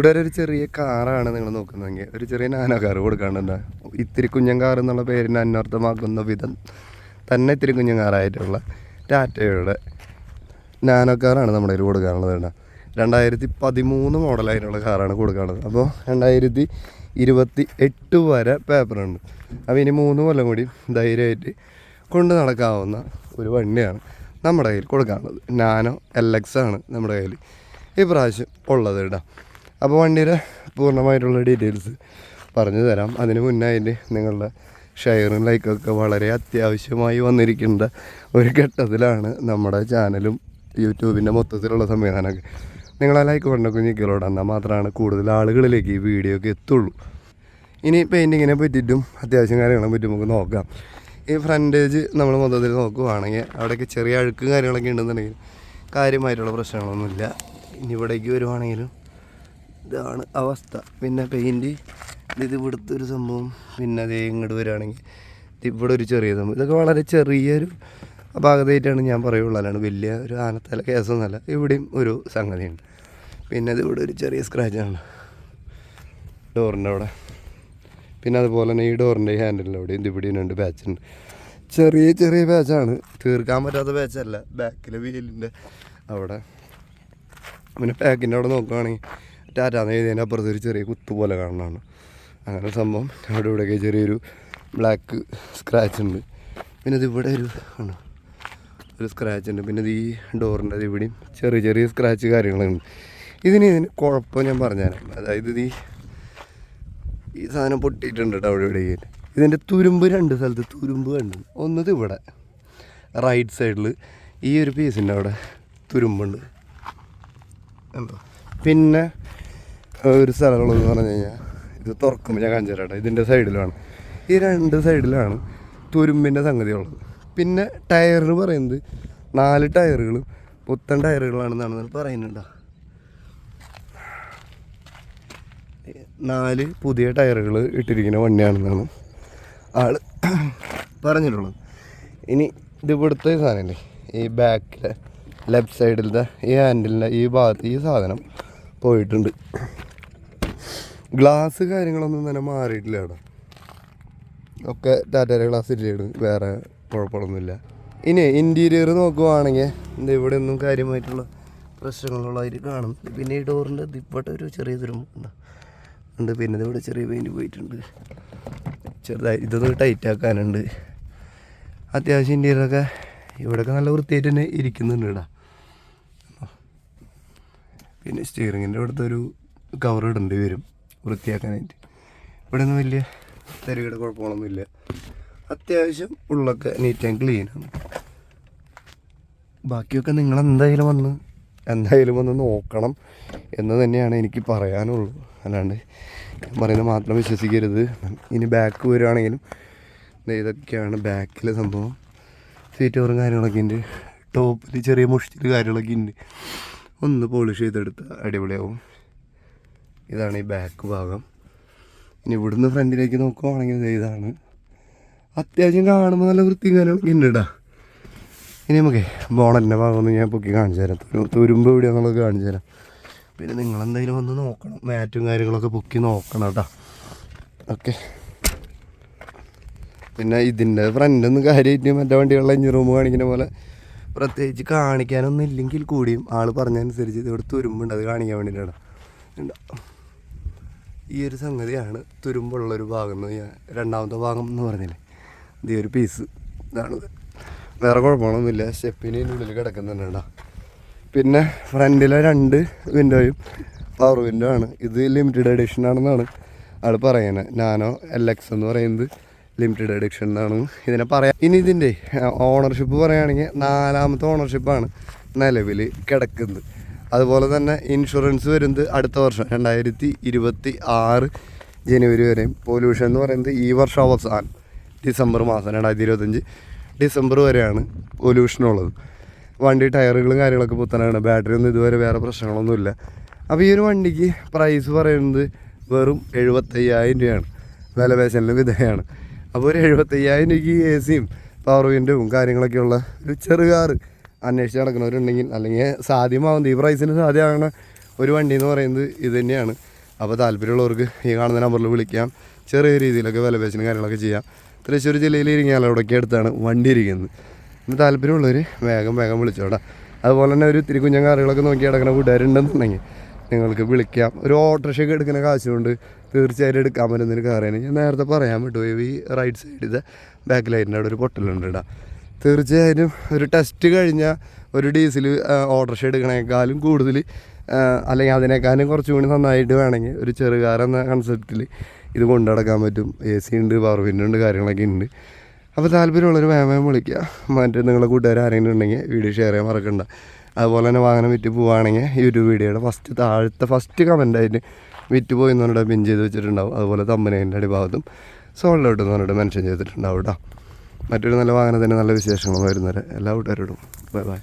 ഇവിടെ ഒരു ചെറിയ കാറാണ് നിങ്ങൾ നോക്കുന്നതെങ്കിൽ. ഒരു ചെറിയ നാനോ കാർ കൊടുക്കാണ്ടുണ്ട് ഇത്തിരി കുഞ്ഞൻ കാർ എന്നുള്ള പേരിന് അന്വർത്ഥമാക്കുന്ന വിധം തന്നെ ഇത്തിരി കുഞ്ഞൻ കാറായിട്ടുള്ള ടാറ്റയുടെ നാനോ കാറാണ് നമ്മുടെ കയ്യിൽ കൊടുക്കാനുള്ളത് കേട്ടോ. രണ്ടായിരത്തി പതിമൂന്ന് മോഡലായിട്ടുള്ള കാറാണ് കൊടുക്കാനുള്ളത്. അപ്പോൾ രണ്ടായിരത്തി ഇരുപത്തി എട്ട് വരെ പേപ്പറുണ്ട്. അപ്പോൾ ഇനി മൂന്ന് കൊല്ലം കൂടി ധൈര്യമായിട്ട് കൊണ്ട് നടക്കാവുന്ന ഒരു വണ്ടിയാണ് നമ്മുടെ കയ്യിൽ കൊടുക്കാനുള്ളത്. നാനോ എൽ എക്സ് ആണ് നമ്മുടെ കയ്യിൽ ഈ പ്രാവശ്യം ഉള്ളത് കേട്ടോ. അപ്പോൾ വണ്ടിയുടെ പൂർണമായിട്ടുള്ള ഡീറ്റെയിൽസ് പറഞ്ഞു തരാം. അതിന് മുന്നായിട്ട് നിങ്ങളുടെ ഷെയറും ലൈക്കൊക്കെ വളരെ അത്യാവശ്യമായി വന്നിരിക്കേണ്ട ഒരു ഘട്ടത്തിലാണ് നമ്മുടെ ചാനലും യൂട്യൂബിന്റെ മൊത്തത്തിലുള്ള സംവിധാനമൊക്കെ. നിങ്ങളെ ലൈക്ക് കൊണ്ടൊക്കെ ഞെക്കിലോട്ട് എന്നാൽ മാത്രമാണ് കൂടുതൽ ആളുകളിലേക്ക് ഈ വീഡിയോ ഒക്കെ എത്തുള്ളൂ. ഇനി പെയിന്റിങ്ങിനെ പറ്റിയിട്ടും അത്യാവശ്യം കാര്യങ്ങളെ പറ്റി നമുക്ക് നോക്കാം. ഈ ഫ്രണ്ടേജ് നമ്മൾ മൊത്തത്തിൽ നോക്കുവാണെങ്കിൽ അവിടെയൊക്കെ ചെറിയ അഴുക്കും കാര്യങ്ങളൊക്കെ ഉണ്ടെന്നുണ്ടെങ്കിൽ കാര്യമായിട്ടുള്ള പ്രശ്നങ്ങളൊന്നുമില്ല. ഇനി ഇവിടേക്ക് വരുവാണെങ്കിലും ഇതാണ് അവസ്ഥ. പിന്നെ പെയിന്റ് ഇത് ഇവിടുത്തെ ഒരു സംഭവം. പിന്നെ അതേ ഇങ്ങോട്ട് വരികയാണെങ്കിൽ ഇവിടെ ഒരു ചെറിയ സംഭവം. ഇതൊക്കെ വളരെ ചെറിയൊരു ഭാഗത്തായിട്ടാണ് ഞാൻ പറയുള്ളൂ. അല്ലാണ്ട് വലിയ ഒരു ആനത്തല കേസൊന്നുമല്ല. ഇവിടെയും ഒരു സംഗതിയുണ്ട്. പിന്നെ അത് ഇവിടെ ഒരു ചെറിയ സ്ക്രാച്ചാണ് ഡോറിന്റെ അവിടെ. പിന്നെ അതുപോലെ തന്നെ ഈ ഡോറിന്റെ അവിടെ ഇത് ഇവിടെ രണ്ട് പാച്ചുണ്ട് ചെറിയ ചെറിയ പാച്ചാണ് തീർക്കാൻ പറ്റാത്ത പാച്ചല്ല ബാക്കിലെ വീലിന്റെ അവിടെ. പിന്നെ പാക്കിന്റെ അവിടെ നോക്കുകയാണെങ്കിൽ ടാറ്റാന്ന് എഴുതിയതിന്റെ അപ്പുറത്ത് ഒരു ചെറിയ കുത്തു പോലെ കാണുന്നതാണ്. അങ്ങനെ സംഭവം. അവിടെ ഇവിടെയൊക്കെ ചെറിയൊരു ബ്ലാക്ക് സ്ക്രാച്ച് ഉണ്ട്. പിന്നെ ഇത് ഇവിടെ ഒരു ആണ്. ഒരു സ്ക്രാച്ച് ഉണ്ട്. പിന്നെ ഇത് ഈ ഡോറിന്റെ അത് ഇവിടെയും ചെറിയ ചെറിയ സ്ക്രാച്ച് കാര്യങ്ങളുണ്ട് ഇതിന് ഇതിന് കുഴപ്പം ഞാൻ പറഞ്ഞുതരാം. അതായത് ഇത് ഈ സാധനം പൊട്ടിയിട്ടുണ്ട് കേട്ടോ അവിടെ ഇവിടെ ഇതിന്റെ തുരുമ്പ് രണ്ട് സ്ഥലത്ത് തുരുമ്പ് കണ്ടു. ഒന്നത് ഇവിടെ. റൈറ്റ് സൈഡിൽ ഈ ഒരു പീസിന്റെ അവിടെ തുരുമ്പുണ്ട്. എന്തോ പിന്നെ ഒരു സ്ഥലമുള്ളതെന്ന് പറഞ്ഞു കഴിഞ്ഞാൽ ഇത് തുറക്കുമ്പോൾ ഞാൻ കാണിച്ചു ഇതിന്റെ സൈഡിലാണ്. ഈ രണ്ട് സൈഡിലാണ് തുരുമ്പിന്റെ സംഗതി ഉള്ളത് പിന്നെ ടയറിന് പറയുന്നത് നാല് ടയറുകളും പുത്തൻ ടയറുകളാണെന്നാണ് പറയുന്നുണ്ടോ? നാല് പുതിയ ടയറുകൾ ഇട്ടിരിക്കുന്ന വണ്ടിയാണെന്നാണ് ആൾ പറഞ്ഞിട്ടുള്ളത്. ഇനി ഇത് ഇവിടുത്തെ സാധനമല്ലേ ഈ ബാക്കിലെ ലെഫ്റ്റ് സൈഡിലത്തെ ഈ ഹാൻഡിലിന്റെ ഈ ഭാഗത്ത് ഈ സാധനം പോയിട്ടുണ്ട്. ഗ്ലാസ് കാര്യങ്ങളൊന്നും തന്നെ മാറിയിട്ടില്ല അവിടെ. ഒക്കെ ടാറ്റയുടെ ഗ്ലാസ് ഇല്ലാണ് വേറെ കുഴപ്പമൊന്നുമില്ല. ഇനി ഇന്റീരിയർ നോക്കുവാണെങ്കിൽ എന്താ ഇവിടെ ഒന്നും കാര്യമായിട്ടുള്ള പ്രശ്നങ്ങളുള്ളതായിട്ട് കാണും പിന്നെ ഈ ഡോറിന്റെ ഇവിടെ ഒരു ചെറിയ തുരുമ്പുണ്ട് ഉണ്ട്. പിന്നെ ഇതിവിടെ ചെറിയ പെയിന്റ് പോയിട്ടുണ്ട്. ചെറുതായി ഇതൊന്ന് ടൈറ്റ് ആക്കാനുണ്ട്. അത്യാവശ്യം ഇന്റീരിയറൊക്കെ ഇവിടെയൊക്കെ നല്ല വൃത്തിയായിട്ട് തന്നെ ഇരിക്കുന്നുണ്ട് ഇടാ പിന്നെ സ്റ്റിയറിങ്ങിന്റെ ഇവിടുത്തെ ഒരു കവർ ഇടേണ്ടി വരും. വൃത്തിയാക്കാനായിട്ട് ഇവിടെ ഒന്നും വലിയ തരികയുടെ കുഴപ്പങ്ങളൊന്നുമില്ല. അത്യാവശ്യം ഉള്ളൊക്കെ നീറ്റ് ആൻഡ് ക്ലീനാണ് ബാക്കിയൊക്കെ നിങ്ങൾ എന്തായാലും വന്ന് എന്തായാലും വന്ന് നോക്കണം എന്ന് തന്നെയാണ് എനിക്ക് പറയാനുള്ളൂ. അല്ലാണ്ട് പറയുന്നത് മാത്രം വിശ്വസിക്കരുത്. ഇനി ബാക്ക് വരുവാണെങ്കിലും ഇതൊക്കെയാണ് ബാക്കിലെ സംഭവം. സീറ്റ് കവറും കാര്യങ്ങളൊക്കെ ഉണ്ട്. ടോപ്പിൽ ചെറിയ മുഷ്ടിൽ കാര്യങ്ങളൊക്കെ ഉണ്ട്. ഒന്ന് പോളിഷ് ചെയ്തെടുത്ത് അടിപൊളിയാവും. ഇതാണ് ഈ ബാക്ക് ഭാഗം. ഇനി ഇവിടുന്ന് ഫ്രണ്ടിലേക്ക് നോക്കുവാണെങ്കിൽ ഇതാണ്. അത്യാവശ്യം കാണുമ്പോൾ നല്ല വൃത്തിയും കാര്യങ്ങളൊക്കെ ഉണ്ട് ഇനി നമുക്ക് ബോണലിന്റെ ഭാഗം ഞാൻ പൊക്കി കാണിച്ചു തരാം. തുരു- തുരുമ്പ് എവിടെയാണെന്നുള്ളത് കാണിച്ചു തരാം. പിന്നെ നിങ്ങളെന്തായാലും വന്ന് നോക്കണം. മാറ്റും കാര്യങ്ങളൊക്കെ പൊക്കി നോക്കണം കേട്ടോ ഓക്കെ. പിന്നെ ഇതിന്റെ ഫ്രണ്ടൊന്നും കാര്യമായിട്ട് മറ്റേ വണ്ടികളുടെ എഞ്ചിൻ റൂം കാണിക്കുന്ന പോലെ പ്രത്യേകിച്ച് കാണിക്കാനൊന്നും ഇല്ലെങ്കിൽ കൂടിയും ആൾ പറഞ്ഞതനുസരിച്ച് ഇവിടെ തുരുമ്പുണ്ട്. അത് കാണിക്കാൻ വേണ്ടിയിട്ടാണ് ഉണ്ടോ ഈ ഒരു സംഗതിയാണ് തുരുമ്പുള്ളൊരു ഭാഗം എന്ന് ഞാൻ രണ്ടാമത്തെ ഭാഗം എന്ന് പറഞ്ഞില്ലേ? ഇത് ഒരു പീസ് ഇതാണ് വേറെ കുഴപ്പമൊന്നുമില്ല സ്റ്റെപ്പിന് ഉള്ളിൽ കിടക്കുന്നുണ്ടാ പിന്നെ ഫ്രണ്ടിലെ രണ്ട് വിൻഡോയും പവർ വിൻഡോ ആണ്. ഇത് ലിമിറ്റഡ് എഡിഷൻ ആണെന്നാണ് ആൾ പറയുന്നത്. നാനോ എൽ എക്സ് എന്ന് പറയുന്നത് ലിമിറ്റഡ് എഡിഷൻ എന്നാണ് ഇതിനെ പറയാം ഇനി ഇതിന്റെ ഓണർഷിപ്പ് പറയുകയാണെങ്കിൽ നാലാമത്തെ ഓണർഷിപ്പാണ് നിലവിൽ കിടക്കുന്നത്. അതുപോലെ തന്നെ ഇൻഷുറൻസ് വരുന്നത് അടുത്ത വർഷം രണ്ടായിരത്തി ഇരുപത്തി ആറ് ജനുവരി വരെയും പൊല്യൂഷൻ എന്ന് പറയുന്നത് ഈ വർഷം അവസാനം ഡിസംബർ മാസം രണ്ടായിരത്തി ഇരുപത്തഞ്ച് ഡിസംബർ വരെയാണ് പൊല്യൂഷനുള്ളത് വണ്ടി ടയറുകളും കാര്യങ്ങളൊക്കെ പുത്തനാണ്. ബാറ്ററി ഒന്നും ഇതുവരെ വേറെ പ്രശ്നങ്ങളൊന്നുമില്ല അപ്പോൾ ഈ ഒരു വണ്ടിക്ക് പ്രൈസ് പറയുന്നത് വെറും എഴുപത്തയ്യായിരം രൂപയാണ്. വില വേശലിന് വിധേയമാണ് അപ്പോൾ ഒരു എഴുപത്തയ്യായിരം രൂപയ്ക്ക് എ സിയും പവർ വിൻഡും കാര്യങ്ങളൊക്കെയുള്ള ഒരു ചെറു കാറ് അന്വേഷിച്ച് നടക്കുന്നവരുണ്ടെങ്കിൽ അല്ലെങ്കിൽ സാധ്യമാവുന്നത് ഈ പ്രൈസിന് സാധ്യമാകുന്ന ഒരു വണ്ടി എന്ന് പറയുന്നത് ഇത് തന്നെയാണ്. അപ്പോൾ താല്പര്യമുള്ളവർക്ക് ഈ കാണുന്ന നമ്പറിൽ വിളിക്കാം. ചെറിയ രീതിയിലൊക്കെ വില പേശിനും കാര്യങ്ങളൊക്കെ ചെയ്യാം. തൃശ്ശൂർ ജില്ലയിൽ ഇരിങ്ങാലവിടേക്ക് അടുത്താണ് വണ്ടി ഇരിക്കുന്നത്. ഇന്ന് താല്പര്യമുള്ളവർ വേഗം വേഗം വിളിച്ചോടാ. അതുപോലെ തന്നെ ഒരു ഇത്തിരി കുഞ്ഞൻ കാറുകളൊക്കെ നോക്കി കിടക്കുന്ന കൂട്ടുകാരുണ്ടെന്നുണ്ടെങ്കിൽ നിങ്ങൾക്ക് വിളിക്കാം. ഒരു ഓട്ടോറിക്ഷയൊക്കെ എടുക്കുന്ന കാശുകൊണ്ട് തീർച്ചയായിട്ടും എടുക്കാൻ പറ്റുന്നൊരു കാറാണ്. ഞാൻ നേരത്തെ പറയാൻ വിട്ടു ഈ റൈറ്റ് സൈഡിൽ ബാക്ക് ലൈറ്റിന്റെ അവിടെ ഒരു പൊട്ടലുണ്ട് ഇടാം തീർച്ചയായിട്ടും ഒരു ടെസ്റ്റ് കഴിഞ്ഞാൽ ഒരു ഡീസൽ ഓട്ടോറിക്ഷ എടുക്കണേക്കാളും കൂടുതൽ അല്ലെങ്കിൽ അതിനേക്കാളും കുറച്ചുകൂടി നന്നായിട്ട് വേണമെങ്കിൽ ഒരു ചെറുകാരെന്ന കൺസെപ്റ്റിൽ ഇത് കൊണ്ടു നടക്കാൻ പറ്റും. എ സി ഉണ്ട് പവർ വിൻഡ് ഉണ്ട് കാര്യങ്ങളൊക്കെ ഉണ്ട്. അപ്പോൾ താല്പര്യമുള്ളൊരു വേമയം വിളിക്കുക. മറ്റേ നിങ്ങളെ കൂട്ടുകാർ ആരെങ്കിലും ഉണ്ടെങ്കിൽ വീഡിയോ ഷെയർ ചെയ്യാൻ മറക്കണ്ട. അതുപോലെ തന്നെ വാഹനം വിറ്റ് പോവുകയാണെങ്കിൽ യൂട്യൂബ് വീഡിയോയുടെ ഫസ്റ്റ് താഴത്തെ ഫസ്റ്റ് കമന്റായിട്ട് വിറ്റ് പോയി എന്ന് പറഞ്ഞിട്ട് പിൻ ചെയ്ത് വെച്ചിട്ടുണ്ടാവും. അതുപോലെ തമ്പനേന്റെ അടിഭാഗത്തും സോൾഡ് ഔട്ട് എന്ന് പറഞ്ഞിട്ട് മെൻഷൻ ചെയ്തിട്ടുണ്ടാവും കേട്ടോ മറ്റൊരു നല്ല വാഹനത്തിന് നല്ല വിശേഷങ്ങളും വരുന്നവരെ എല്ലാ കൂട്ടുകാരോടും. Bye bye.